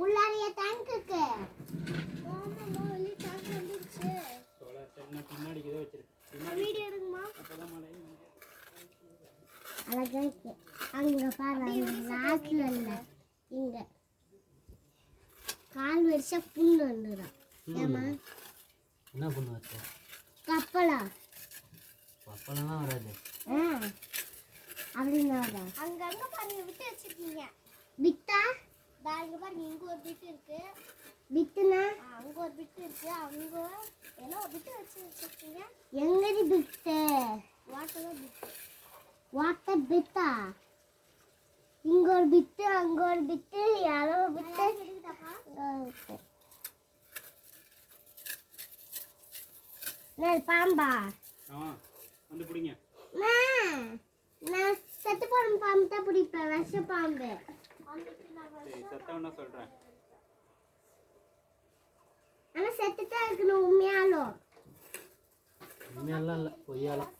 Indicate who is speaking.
Speaker 1: உள்ளாரிய டேங்குக்கு
Speaker 2: ஆமாம்மா வெளியே டேங்க் வந்துருச்சு.
Speaker 3: பின்னாடி இதை வச்சிருக்கேன் பின்னாடி
Speaker 2: வீடியோ எடுங்கம்மா.
Speaker 3: அப்பதான் மழை
Speaker 1: அழகா இருக்கு. அங்க பாரு அங்க லாஸ்ட்ல இல்ல. இங்க. கால் வரிசா புண்ணு வந்துடும் ஏமா
Speaker 4: என்ன பண்ணு வச்ச?
Speaker 1: கப்பலா.
Speaker 4: அப்பெல்லாம் வராது.
Speaker 1: ஆ. அப்படின்னு
Speaker 2: அங்கங்க பாருங்க விட்டு இங்க பாருங்க இங்க ஒரு பிட் இருக்கு. ஆ, அங்க ஒரு பிட் இருக்கு. அங்க. எல்லாம் ஒரு பிட் வச்சு வச்சிருக்கீங்க?
Speaker 1: எங்கடி பித்து
Speaker 2: வாட்டர் தான் பிட்
Speaker 1: வாட்டர் பித்தா இங்க ஒரு பித்து அங்க ஒரு இங்க ஒரு பித்து. நான் பாம்பா?
Speaker 3: ஆ வந்து பிடிங்க.
Speaker 1: நான் நான் செத்து போன பாம்பு தான் பிடிப்பேன் விஷ பாம்பு.
Speaker 3: சரி சத்தம்னா சொல்கிறேன்
Speaker 1: ஆனா செத்து தான் இருக்கணும் உண்மையாலும்
Speaker 4: உண்மையெல்லாம் இல்லை பொய்யாலாம்.